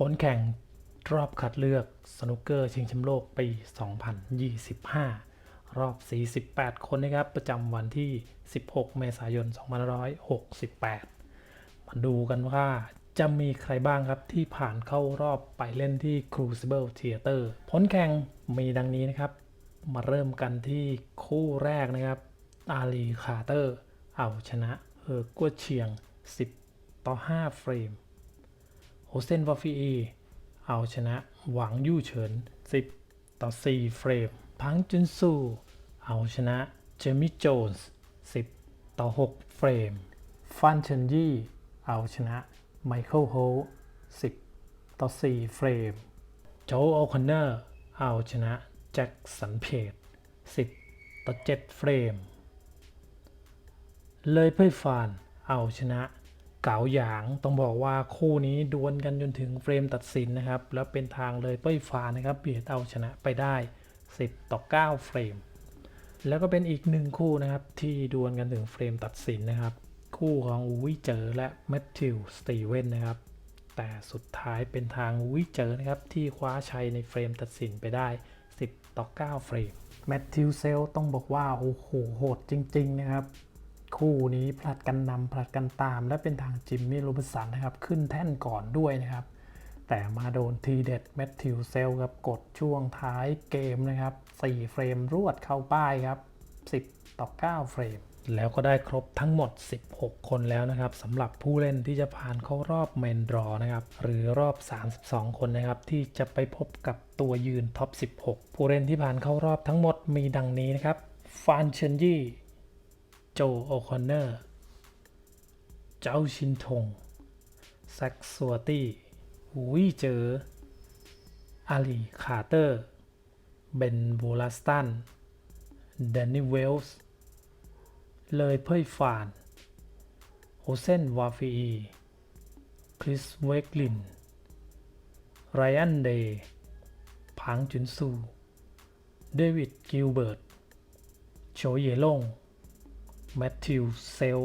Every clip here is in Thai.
ผลแข่งรอบคัดเลือกสนุกเกอร์ชิงแชมป์โลกปี 2025 รอบ 48 คนนะครับ ประจำวันที่ 16 เมษายน 2568 มาดูกันว่าจะมีใครบ้างครับที่ผ่านเข้ารอบไปเล่นที่ Crucible Theater ผลแข่งมีดังนี้นะครับ มาเริ่มกันที่คู่แรกนะครับ อาลีคาร์เตอร์ เอาชนะเออกัวเชียง 10 ต่อ 5 เฟรม โฮเซนวาฟีอีเอาชนะหวังยู่เฉิน 10 ต่อ 4 เฟรม พังจุนซู เอาชนะเจมี่โจนส์ 10 ต่อ 6 เฟรม ฟันเชนยี่ เอาชนะไมเคิลโฮ10 ต่อ 4 เฟรม โจโอคอนเนอร์ เอาชนะแจ็คสันเพจ10 ต่อ 7 เฟรม เลยเพ่ยฟาน เอาชนะ เก๋าหยาง ต้องบอกว่าคู่นี้ดวลกันจนถึงเฟรมตัดสินนะครับ แล้วเป็นทางเลยเป้ยฟานนะครับเบียดเอาชนะไปได้ 10 ต่อ 9 เฟรม แล้วก็เป็นอีกหนึ่งคู่นะครับ ที่ดวลกันถึงเฟรมตัดสินนะครับ คู่ของอูวิเจอและแมทธิวสตีเวนนะครับแต่สุดท้ายเป็นทางวิเจอนะครับ ที่คว้าชัยในเฟรมตัดสินไปได้ 10 ต่อ 9 เฟรม แมทธิวเซลต้องบอกว่า โอ้โหโหดจริง ๆ นะครับ คู่นี้ผลัดกันนำผลัดกันตาม และเป็นทางจิมมี่โรบินสันนะครับ ขึ้นแท่นก่อนด้วยนะครับ แต่มาโดนทีเด็ดแมทธิวเซลกับกดช่วงท้ายเกมนะครับ 4 เฟรมรวดเข้าป้ายครับ 10 ต่อ 9 เฟรม แล้วก็ได้ครบทั้งหมด 16 คนแล้วนะครับสำหรับผู้เล่นที่จะผ่านเข้ารอบเมนดรอนะครับ หรือรอบ 32 คนนะครับ ที่จะไปพบกับตัวยืนท็อป 16 ผู้เล่นที่ผ่านเข้ารอบทั้งหมดมีดังนี้นะครับฟานเชนยี่ โจโอคอนเนอร์ เจ้าชินทงแซกซัวตี้วีเจอ อาลีคาร์เตอร์ เบนโวลาสตันแดนนี่เวลส์ เลยเพ่ยฟานโฮเซนวาฟีคริสเวกลิน ไรอันเดย์พังจุนซู เดวิดกิลเบิร์ต โชเยลง แมทธิวเซล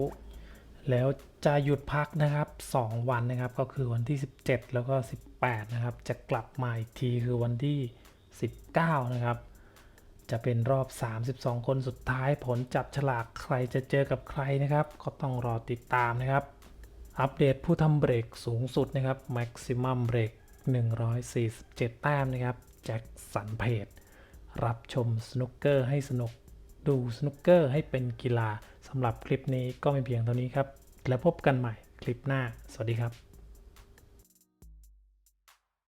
แล้วจะหยุดพักนะครับ 2 วันนะครับ ก็คือวันที่ 17 แล้วก็ 18 นะครับ จะกลับมาอีกทีคือวันที่ 19 นะครับ จะเป็นรอบ 32 คนสุดท้ายผลจับฉลากใครจะเจอกับใครนะครับ ก็ต้องรอติดตามนะครับ อัปเดตผู้ทำเบรกสูงสุดนะครับ Maximum Break 147 แต้มนะครับ แจ็คสันเพจรับชมสนุกเกอร์ให้สนุก ดูสนุกเกอร์ให้เป็นกีฬาสำหรับคลิปนี้ก็ไม่เพียงเท่านี้ครับ แล้วพบกันใหม่คลิปหน้า สวัสดีครับ